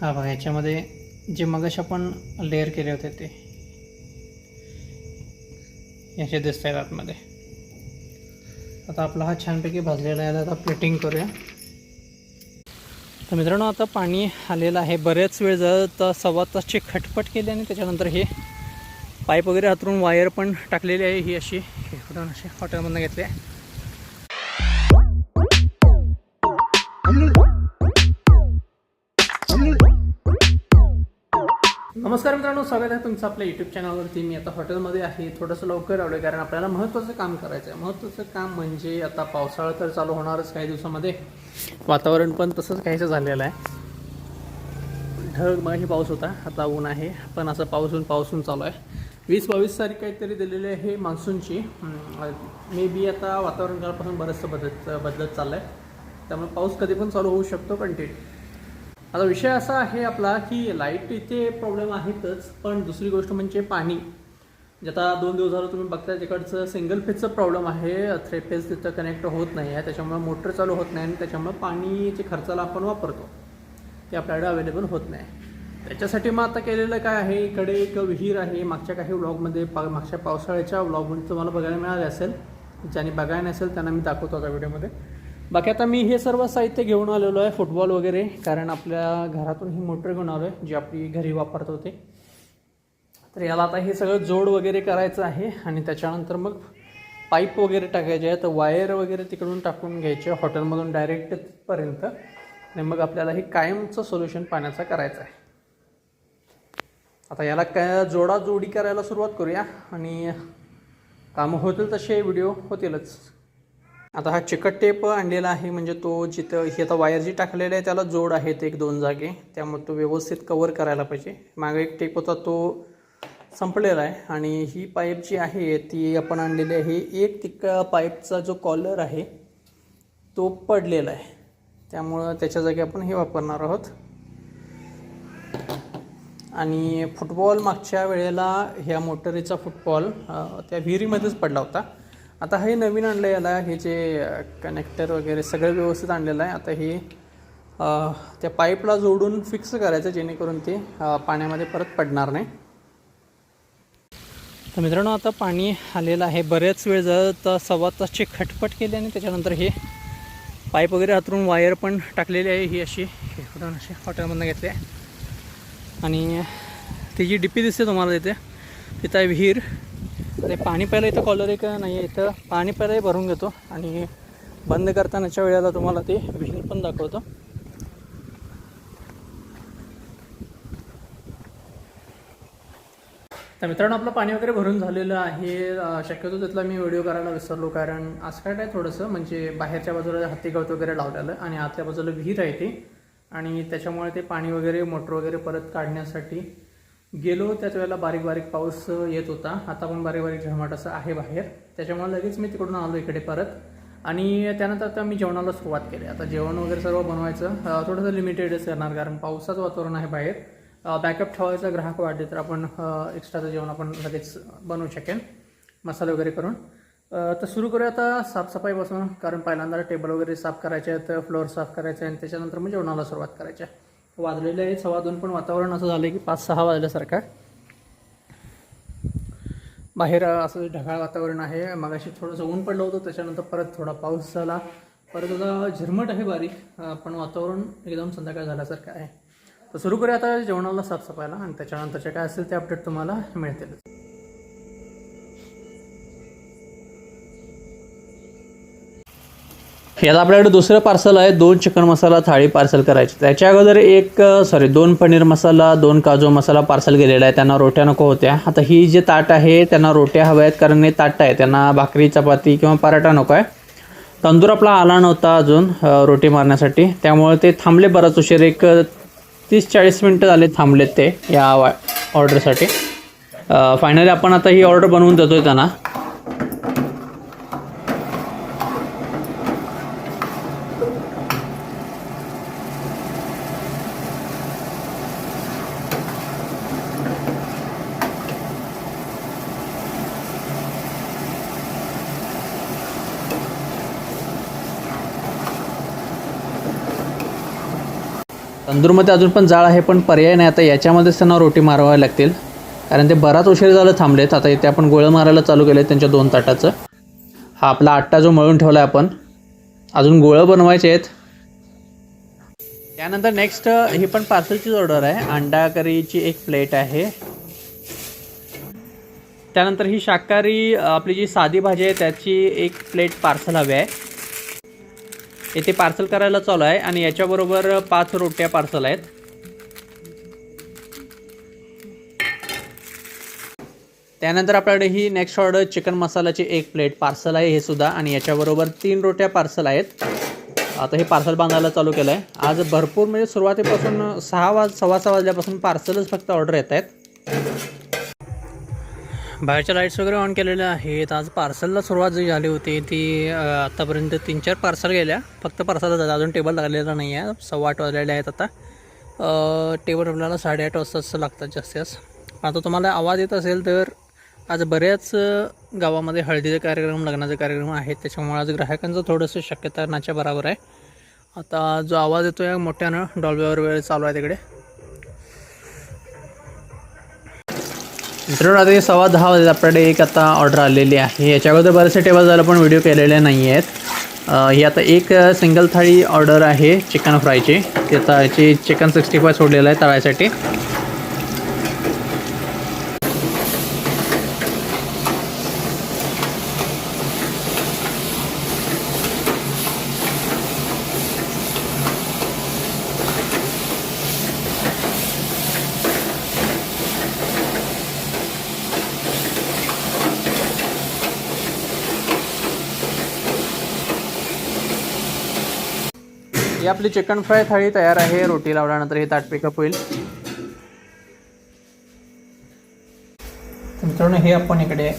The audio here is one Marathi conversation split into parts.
हा बघा याच्यामध्ये जे मगश आपण लेअर केले होते ते. याचे दिसत आहेत आतमध्ये. आता आपला हा छानपैकी भाजलेला आहे आता प्लेटिंग करूया. तर मित्रांनो आता पाणी आलेलं आहे बरेच वेळ जर तर सव्वा तासची खटपट केली आणि त्याच्यानंतर हे पाईप वगैरे हातरून वायर पण टाकलेली आहे ही अशी हे कुठून अशी हॉटेलमधून घेतली आहे. नमस्कार मित्रांनो स्वागत आहे तुमचं आपल्या यूट्यूब चॅनलवरती मी आता हॉटेलमध्ये आहे. थोडंसं लवकर आलो आहे कारण आपल्याला महत्त्वाचं काम करायचं आहे महत्त्वाचं काम म्हणजे आता पावसाळा तर चालू होणारच काही दिवसामध्ये. वातावरण पण तसंच काहीचं झालेलं आहे. ढग मगाशी पाऊस होता आता ऊन आहे. पण असं पाऊसून पाऊसून चालू आहे. वीस बावीस तारीख काहीतरी दिलेली आहे मान्सूनची. मे बी आता वातावरण काळापासून बरंचसं बदलत बदलत चाललं आहे त्यामुळे पाऊस कधी पण चालू होऊ शकतो कंटिन्यू आता विषय असा आहे आपला की लाइट इथे प्रॉब्लेम आहेतच पण दुसरी गोष्ट म्हणजे पाणी. जे आता दोन दिवस झालं तुम्ही बघताय तिकडचं सिंगल फेजचं प्रॉब्लेम आहे थ्री फेज तिथं कनेक्ट होत नाही आहे त्याच्यामुळे मोटर चालू होत नाही आणि त्याच्यामुळे पाणी जे खर्चाला आपण वापरतो. ते आपल्याकडे अवेलेबल होत नाही. त्याच्यासाठी मग आता केलेलं काय आहे इकडे एक विहीर आहे मागच्या काही व्लॉगमध्ये पा मागच्या पावसाळ्याच्या व्लॉगमध्ये तुम्हाला बघायला मिळाले असेल. ज्यांनी बघायला नसेल त्यांना मी दाखवतो आता व्हिडिओमध्ये बाकी आता मी हे सर्व साहित्य घेऊन आलेलो आहे फुटबॉल वगैरे. कारण आपल्या घरातून ही मोटर घेऊन आलो आहे जी आपली घरी वापरत होते. तर याला आता हे सगळं जोड वगैरे करायचं आहे आणि त्याच्यानंतर मग पाईप वगैरे टाकायचे आहे तर वायर वगैरे तिकडून टाकून घ्यायचे हॉटेलमधून डायरेक्ट तिथपर्यंत आणि मग आपल्याला हे कायमचं सोल्युशन पाण्याचं करायचं आहे. आता याला काय जोडाजोडी करायला सुरुवात करूया. आणि कामं होतील तसे व्हिडिओ होतीलच. आता हा चिकट टेप आणलेला आहे म्हणजे तो जिथं ही आता वायर जी टाकलेली आहे त्याला जोड आहेत एक दोन जागे. त्यामुळे तो व्यवस्थित कवर करायला पाहिजे. मागे एक टेप होता तो संपलेला आहे. आणि ही पाईप जी आहे ती आपण आणलेली आहे. एक तिक पाईपचा जो कॉलर आहे तो पडलेला आहे. त्यामुळं त्याच्या जागी आपण हे वापरणार आहोत. आणि फुटबॉल मागच्या वेळेला ह्या मोटरीचा फुटबॉल त्या विहिरीमध्येच पडला होता. आता हे नवीन आणलं याला हे जे कनेक्टर वगैरे सगळं व्यवस्थित आणलेलं आहे. आता हे त्या पाईपला जोडून फिक्स करायचं जेणेकरून ते पाण्यामध्ये परत पडणार नाही. तर मित्रांनो आता पाणी आलेलं आहे. बऱ्याच वेळ जर तर सव्वा तासची खटपट केली आणि त्याच्यानंतर हे पाईप वगैरे हातरून वायर पण टाकलेली आहे. ही अशी कुठून अशी हॉटेलमधून घेतली आहे. आणि ती जी डिपी दिसते तुम्हाला तिथे तिथं आहे विहीर. अरे पाणी पहिलं इथं कॉलर एक नाही आहे इथं पाणी प्यायलाही भरून घेतो. आणि बंद करतानाच्या वेळेला तुम्हाला ते विहीर पण दाखवतो. तर मित्रांनो आपलं पाणी वगैरे भरून झालेलं आहे. शक्यतो तिथला मी व्हिडिओ करायला विसरलो कारण आजकाल काय थोडंसं. म्हणजे बाहेरच्या बाजूला हत्ती गवत वगैरे लावलेलं आणि आतल्या बाजूला विहीर आहे ती. आणि त्याच्यामुळे ते पाणी वगैरे मोटर वगैरे परत काढण्यासाठी गेलो त्याच वेळेला बारीक बारीक पाऊस येत होता. आता पण बारीक बारीक झमाट असं आहे बाहेर. त्याच्यामुळे लगेच मी तिकडून आलो इकडे परत. आणि त्यानंतर आता मी जेवणाला सुरुवात केली. आता जेवण वगैरे सर्व बनवायचं थोडंसं लिमिटेडच करणार कारण पावसाचं वातावरण आहे बाहेर. बॅकअप ठेवायचा ग्राहक वाढले तर आपण एक्स्ट्राचं जेवण आपण लगेच बनवू शकेन. मसाले वगैरे करून. तर सुरू करूया आता साफसफाईपासून कारण पहिल्यांदा टेबल वगैरे साफ करायचे आहेत फ्लोअर साफ करायचे आहे आणि त्याच्यानंतर मग जेवणाला सुरुवात करायची आहे. वाजलेलं आहे सव्वा दोन पण वातावरण असं झालं की पाच सहा वाजल्यासारखं बाहेर असं ढगाळ वातावरण आहे. मगाशी थोडंसं ऊन पडलं होतं त्याच्यानंतर परत थोडा पाऊस झाला. परत आता झिरमट आहे बारीक पण वातावरण एकदम संध्याकाळ झाल्यासारखं आहे. तर सुरू करूया आता जेवणाला साफसफायला आणि त्याच्यानंतरचे काय असेल ते अपडेट तुम्हाला मिळतील. याला आपल्याकडे दुसरं पार्सल आहे. दोन चिकन मसाला थाळी पार्सल करायची. त्याच्या अगोदर एक सॉरी दोन पनीर मसाला दोन काजू मसाला पार्सल गेलेला आहे. त्यांना रोट्या नको होत्या. आता ही जे ताट आहे त्यांना रोट्या हव्या आहेत कारण हे ताट आहे. त्यांना भाकरी चपाती किंवा पराठा नको आहे. तंदूर आपला आला नव्हता अजून रोटी मारण्यासाठी. त्यामुळे ते थांबले बराच उशीर. एक तीस चाळीस मिनटं झाले थांबलेत ते या ऑर्डरसाठी फायनली आपण आता ही ऑर्डर बनवून देतो आहे त्यांना. तंदूरमध्ये अजून पण जाळ आहे पण पर्याय नाही. आता याच्यामध्येच त्यांना रोटी मारवाव्या लागतील. कारण ते बराच उशीर झालं थांबलेत. आता इथे आपण गोळं मारायला चालू केलं त्यांच्या दोन ताटाचं. हा आपला आट्टा जो मळून ठेवला आहे आपण अजून गोळं बनवायचे आहेत. त्यानंतर नेक्स्ट ही पण पार्सलचीच ऑर्डर आहे. अंडा करीची एक प्लेट आहे. त्यानंतर ही शाकाहारी आपली जी साधी भाजी आहे त्याची एक प्लेट पार्सल हवी आहे. इथे पार्सल करायला चालू आहे आणि याच्याबरोबर पाच रोट्या पार्सल आहेत. त्यानंतर आपल्याकडे ही नेक्स्ट ऑर्डर चिकन मसाल्याची एक प्लेट पार्सल आहे हे सुद्धा. आणि याच्याबरोबर तीन रोट्या पार्सल आहेत. आता हे पार्सल बांधायला चालू केलं आहे आज भरपूर म्हणजे सुरुवातीपासून सहा वाज सव्वा सहा वाजल्यापासून पार्सलच फक्त ऑर्डर येत आहेत. बाहेरच्या लाईट्स वगैरे ऑन केलेल्या आहेत. आज पार्सलला सुरुवात जी झाली होती ती आत्तापर्यंत तीन चार पार्सल गेल्या. फक्त पार्सल जातात अजून टेबल लागलेला नाही आहे सव्वा आठ वाजलेले आहेत आता. टेबल आपल्याला साडेआठ वाजताच लागतात जास्तीत जास्त. आता तुम्हाला आवाज येत असेल तर आज बऱ्याच गावामध्ये हळदीचे कार्यक्रम लग्नाचे कार्यक्रम आहेत. त्याच्यामुळे आज ग्राहकांचं थोडंसं शक्यता नाच्या बराबर आहे. आता जो आवाज येतो आहे मोठ्यानं डॉल्ब्यावर वेळ चालू आहे तिकडे. मित्रांनो आता हे सव्वा दहा वाजेत आपल्याकडे एक आता ऑर्डर आलेली आहे. याच्या अगोदर बरेचसे टेबल झालं पण व्हिडिओ केलेले नाही आहेत ही आता एक सिंगल थाळी ऑर्डर आहे चिकन फ्रायची ते आता याची चिकन सिक्स्टी फाय सोडलेलं आहे तळायसाठी ही आपली चिकन फ्राय थाळी तयार आहे. रोटी लावल्यानंतर हे ताट पिकअप होईल. मित्रांनो हे आपण इकडे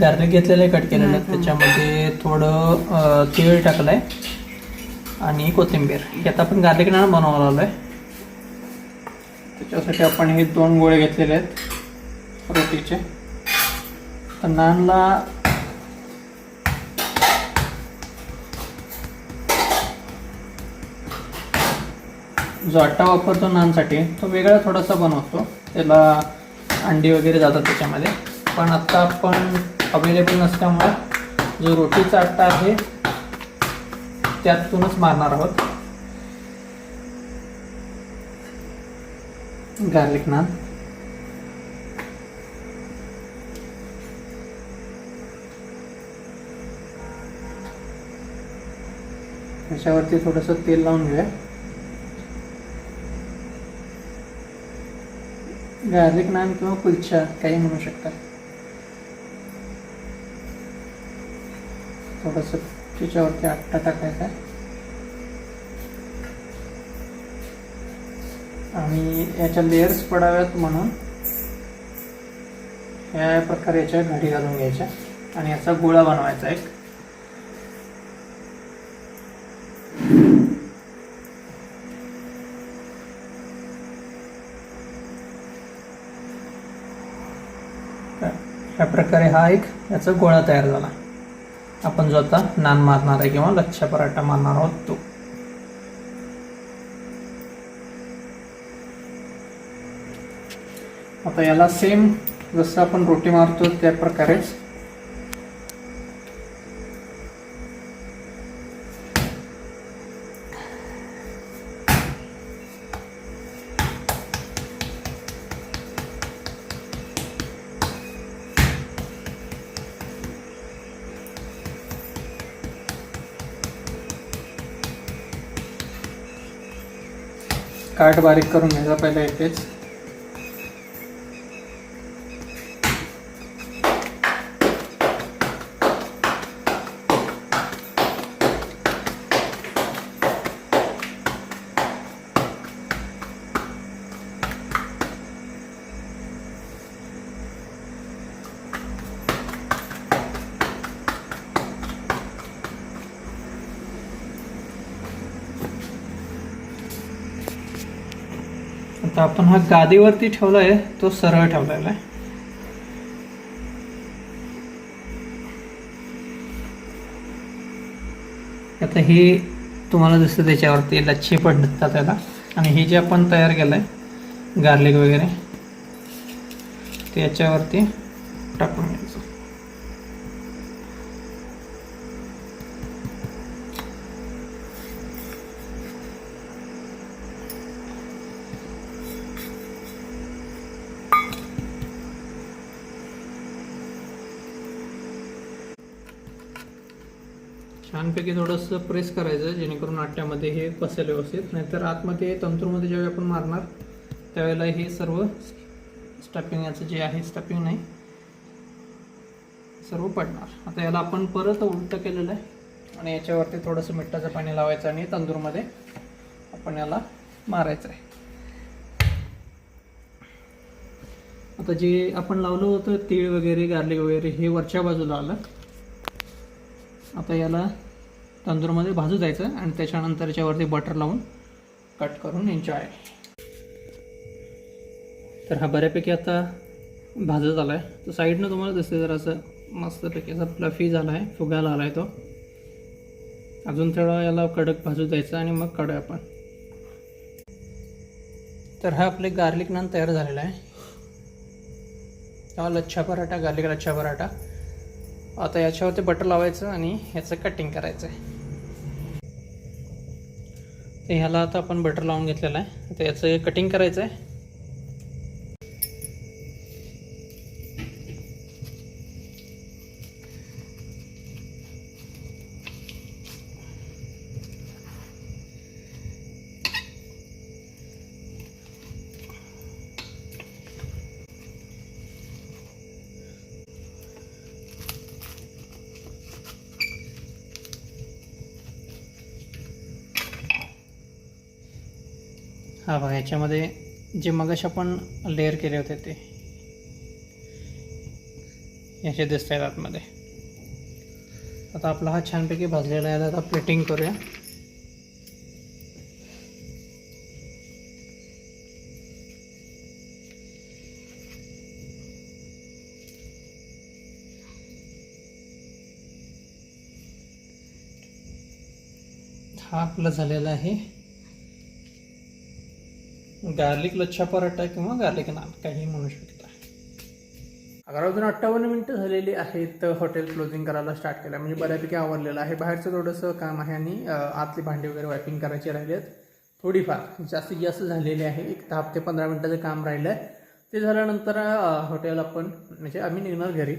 गार्लिक घेतलेले कट केलेले आहेत त्याच्यामध्ये थोडं तीळ टाकलं आहे आणि कोथिंबीर. आता आपण गार्लिक नान बनवायला आलो आहे त्याच्यासाठी आपण हे दोन गोळे घेतलेले आहेत रोटीचे. तर नानला जो आट्टा वापरतो नानसाठी तो वेगळा थोडासा बनवतो. त्याला अंडी वगैरे जातात त्याच्यामध्ये. पण आत्ता आपण अवेलेबल नसल्यामुळे जो रोटीचा आट्टा आहे त्यातूनच मारणार आहोत. गार्लिक नान त्याच्यावरती थोडंसं तेल लावून घेऊया. गार्लिक नान किंवा कुलचा काही म्हणू शकता. थोडस त्याच्यावरती आट्टा टाकायचा. आणि याच्या लेयर्स पडाव्यात म्हणून या प्रकारे याच्या घडी घालून घ्यायच्या. आणि याचा गोळा बनवायचा एक. या प्रकारे हा एक याचा गोळा तयार झाला. आपण जो आता नान मारणार आहे किंवा लच्छा पराठा मारणार आहोत तो. आता याला सेम जसं आपण रोटी मारतो त्या प्रकारेच काठ बारीक करून घ्यायचा पहिला इथेच आता आपण हा गादीवरती ठेवला आहे तो सरळ ठेवलेला आहे. आता ही तुम्हाला दिसतं त्याच्यावरती लच्छे पडतात त्याला. आणि हे जे आपण तयार केलं आहे गार्लिक वगैरे ते याच्यावरती टाकून घ्यायचं छानपैकी थोडंसं प्रेस करायचं जेणेकरून आट्यामध्ये हे बसेल व्यवस्थित. नाहीतर आतमध्ये तंतूरमध्ये ज्यावेळी आपण मारणार त्यावेळेला हे सर्व स्टफिंग याचं जे आहे स्टफिंग नाही सर्व पडणार. आता याला आपण परत उलटं केलेलं आहे. आणि याच्यावरती थोडंसं मिठाचं पाणी लावायचं आणि तंदूरमध्ये आपण याला मारायचं आहे. आता जे आपण लावलं होतं तीळ वगैरे गार्लिक वगैरे हे वरच्या बाजूला आलं. आता याला तंदूरमध्ये भाजू द्यायचं आणि त्याच्यानंतर याच्यावरती बटर लावून कट करून एन्जॉय तर हा बऱ्यापैकी आता भाजत आला आहे तर साईडनं तुम्हाला दिसते जर असं मस्तपैकी असा फ्लफी झाला आहे फुगायला आला आहे तो. अजून थोडा याला कडक भाजू द्यायचा आणि मग कडक आपण तर हा आपले गार्लिक नान तयार झालेला आहे. हा लच्छा पराठा गार्लिक लच्छा पराठा. आता याच्यावरती बटर लावायचं आणि ह्याचं कटिंग करायचं आहे ह्याला आता आपण बटर लावून घेतलेलं आहे. तर याचं कटिंग करायचं आहे हा बघा याच्यामध्ये जे मगाश आपण लेअर केले होते ते. याचे दिसत आहेत आतमध्ये. आता आपला हा छानपैकी भाजलेला आहे आता प्लेटिंग करूया. हा आपला झालेला आहे. गार्लिक लच्छा पराठा किंवा गार्लिक नान काही म्हणू शकता अकरा वाजून अठ्ठावन्न मिनटं झालेली आहेत हॉटेल क्लोजिंग करायला स्टार्ट केलं. म्हणजे बऱ्यापैकी आवरलेलं आहे. बाहेरचं थोडंसं काम आहे आणि अं, आतली भांडी वगैरे वायपिंग करायची राहिली आहेत थोडीफार जास्तीत जास्त झालेली आहे. एक दहा ते पंधरा मिनटाचं काम राहिलं आहे ते झाल्यानंतर हॉटेल आपण म्हणजे आम्ही निघणार घरी.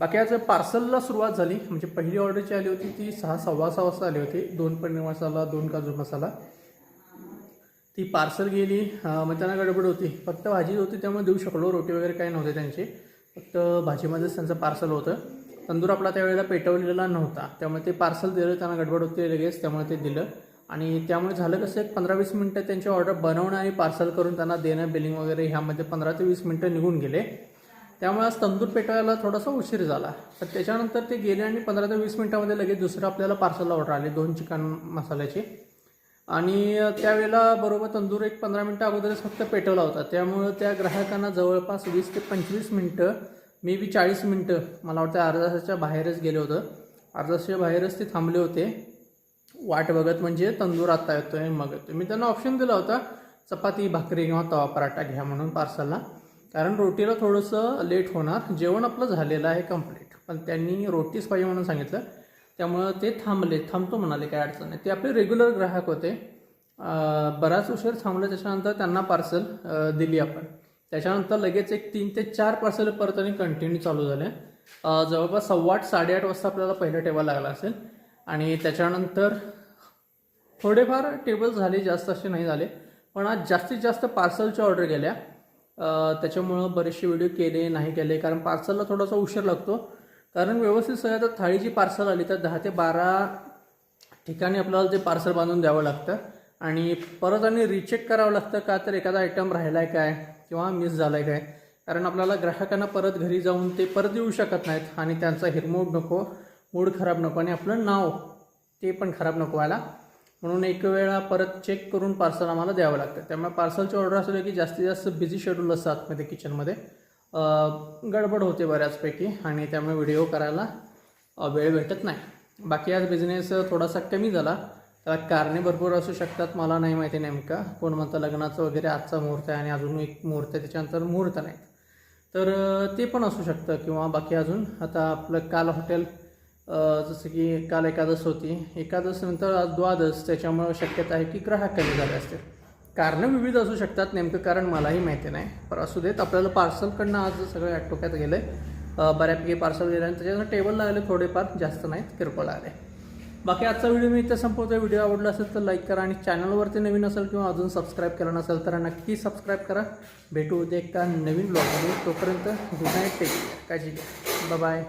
बाकी आज पार्सलला सुरुवात झाली. म्हणजे पहिली ऑर्डर जी आली होती ती सहा सव्वा सहा वाजता आली होती. दोन पनीर मसाला दोन काजू मसाला. ती पार्सल गेली मग त्यांना गडबड होती. फक्त भाजी होती त्यामुळे देऊ शकलो. रोटी वगैरे काही नव्हते त्यांची. फक्त भाजीमध्येच त्यांचं पार्सल होतं. तंदूर आपला त्यावेळेला पेटवलेला नव्हता. त्यामुळे ते पार्सल दिलं त्यांना गडबड होती लगेच त्यामुळे ते दिलं. आणि त्यामुळे झालं कसं एक पंधरा वीस मिनटं त्यांची ऑर्डर बनवणं आणि पार्सल करून त्यांना देणं बिलिंग वगैरे ह्यामध्ये पंधरा ते वीस मिनटं निघून गेले. त्यामुळे आज तंदूर पेटवायला थोडासा उशीर झाला. तर त्याच्यानंतर ते गेले आणि पंधरा ते वीस मिनटामध्ये लगेच दुसरं आपल्याला पार्सल ऑर्डर आले. दोन चिकन मसाल्याचे. आणि त्यावेळेला बरोबर तंदूर एक पंधरा मिनटं अगोदरच फक्त पेटवला होता. त्यामुळं त्या ग्राहकांना जवळपास वीस ते पंचवीस मिनटं मे बी चाळीस मिनटं मला वाटतं अर्धा तासाच्या बाहेरच गेले होतं. अर्धा तासाच्या बाहेरच ते थांबले होते. वाट बघत म्हणजे तंदूर आता आहे मग येतो मी त्यांना ऑप्शन दिला होता चपाती भाकरी किंवा तवा पराठा घ्या म्हणून पार्सलला कारण रोटीला थोडंसं लेट होणार. जेवण आपलं झालेलं आहे कंप्लीट पण त्यांनी रोटीच पाहिजे म्हणून सांगितलं. त्यामुळं ते थांबले थांबतो म्हणाले काय अडचण नाही. ते आपले रेग्युलर ग्राहक होते. बराच उशीर थांबले त्याच्यानंतर त्यांना पार्सल दिली आपण. त्याच्यानंतर लगेच एक तीन ते चार पार्सल परत आणि कंटिन्यू चालू झाले. जवळपास सव्वा आठ साडेआठ वाजता आपल्याला पहिला टेबल लागला असेल. आणि त्याच्यानंतर थोडेफार टेबल झाले जास्त असे नाही झाले. पण आज जास्तीत जास्त पार्सलच्या ऑर्डर गेल्या. त्याच्यामुळं बरेचसे व्हिडिओ केले नाही केले. कारण पार्सलला थोडासा उशीर लागतो. कारण व्यवस्थित सगळ्या आता थाळीची पार्सल आली तर दहा ते बारा ठिकाणी आपल्याला ते पार्सल बांधून द्यावं लागतं. आणि परत आणि रिचेक करावं लागतं का तर एखादा आयटम राहिला आहे काय किंवा मिस झाला आहे काय. कारण आपल्याला ग्राहकांना परत घरी जाऊन ते परत येऊ शकत नाहीत आणि त्यांचा हिरमोड नको मूड खराब नको आणि आपलं नाव ते पण खराब नको व्हायला. म्हणून एक वेळा परत चेक करून पार्सल आम्हाला द्यावं लागतं. त्यामुळे पार्सलची ऑर्डर असले की जास्तीत जास्त बिझी शेड्यूल असतं आतमध्ये किचनमध्ये गडबड होते बऱ्याचपैकी आणि त्यामुळे व्हिडिओ करायला वेळ भेटत नाही. बाकी आज बिझनेस थोडासा कमी झाला. त्याला कारणे भरपूर असू शकतात मला नाही माहिती नेमका. कोण म्हणतं लग्नाचं वगैरे आजचा मुहूर्त आहे आणि अजून एक मुहूर्त आहे त्याच्यानंतर मुहूर्त नाही. तर ते पण असू शकतं किंवा बाकी अजून आता आपलं काल हॉटेल जसं की काल एकादश होती. एकादश नंतर आज द्वादश त्याच्यामुळं शक्यता आहे की ग्राहक कमी झाले असतील. कारणं विविध असू शकतात नेमकं कारण मलाही माहिती नाही. पण असू देत आपल्याला पार्सलकडनं आज सगळं आटोक्यात गेलं आहे बऱ्यापैकी पार्सल गेलं आणि त्याच्यानंतर टेबल लागले थोडेफार जास्त नाहीत किरकोळ आले. बाकी आजचा व्हिडिओ मी इथे संपवतो व्हिडिओ आवडला असेल तर लाईक करा आणि चॅनलवरती नवीन असेल किंवा अजून सबस्क्राईब केलं नसेल तर नक्की सबस्क्राईब करा. भेटू उद्या एका नवीन ब्लॉगमध्ये तोपर्यंत गुड नाईट टेक काळजी घ्या. बाय